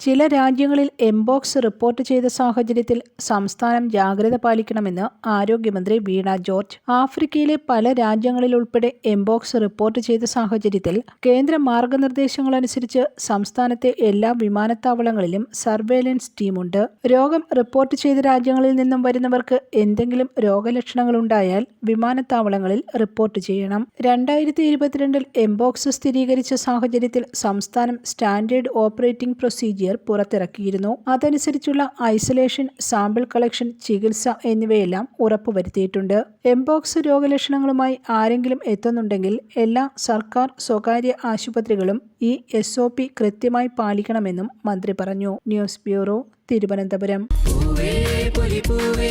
ചില രാജ്യങ്ങളിൽ എംബോക്സ് റിപ്പോർട്ട് ചെയ്ത സാഹചര്യത്തിൽ സംസ്ഥാനം ജാഗ്രത പാലിക്കണമെന്ന് ആരോഗ്യമന്ത്രി വീണ ജോർജ്. ആഫ്രിക്കയിലെ പല രാജ്യങ്ങളിലുൾപ്പെടെ എംബോക്സ് റിപ്പോർട്ട് ചെയ്ത സാഹചര്യത്തിൽ കേന്ദ്ര മാർഗനിർദ്ദേശങ്ങളനുസരിച്ച് സംസ്ഥാനത്തെ എല്ലാ വിമാനത്താവളങ്ങളിലും സർവേലൻസ് ടീമുണ്ട്. രോഗം റിപ്പോർട്ട് ചെയ്ത രാജ്യങ്ങളിൽ നിന്നും വരുന്നവർക്ക് എന്തെങ്കിലും രോഗലക്ഷണങ്ങളുണ്ടായാൽ വിമാനത്താവളങ്ങളിൽ റിപ്പോർട്ട് ചെയ്യണം. രണ്ടായിരത്തി ഇരുപത്തിരണ്ടിൽ എംബോക്സ് സ്ഥിരീകരിച്ച സാഹചര്യത്തിൽ സംസ്ഥാനം സ്റ്റാൻഡേർഡ് ഓപ്പറേറ്റിംഗ് പ്രൊസീജിയർ പുറത്തിറക്കിയിരുന്നു. അതനുസരിച്ചുള്ള ഐസൊലേഷൻ സാമ്പിൾ കളക്ഷൻ ചികിത്സ എന്നിവയെല്ലാം ഉറപ്പുവരുത്തിയിട്ടുണ്ട്. എംബോക്സ് രോഗലക്ഷണങ്ങളുമായി ആരെങ്കിലും എത്തുന്നുണ്ടെങ്കിൽ എല്ലാ സർക്കാർ സ്വകാര്യ ആശുപത്രികളും ഈ എസ് ഒ പി കൃത്യമായി പാലിക്കണമെന്നും മന്ത്രി പറഞ്ഞു. News bureau Thiruvananthapuram. പൂവേ പൊലി പൂവേ.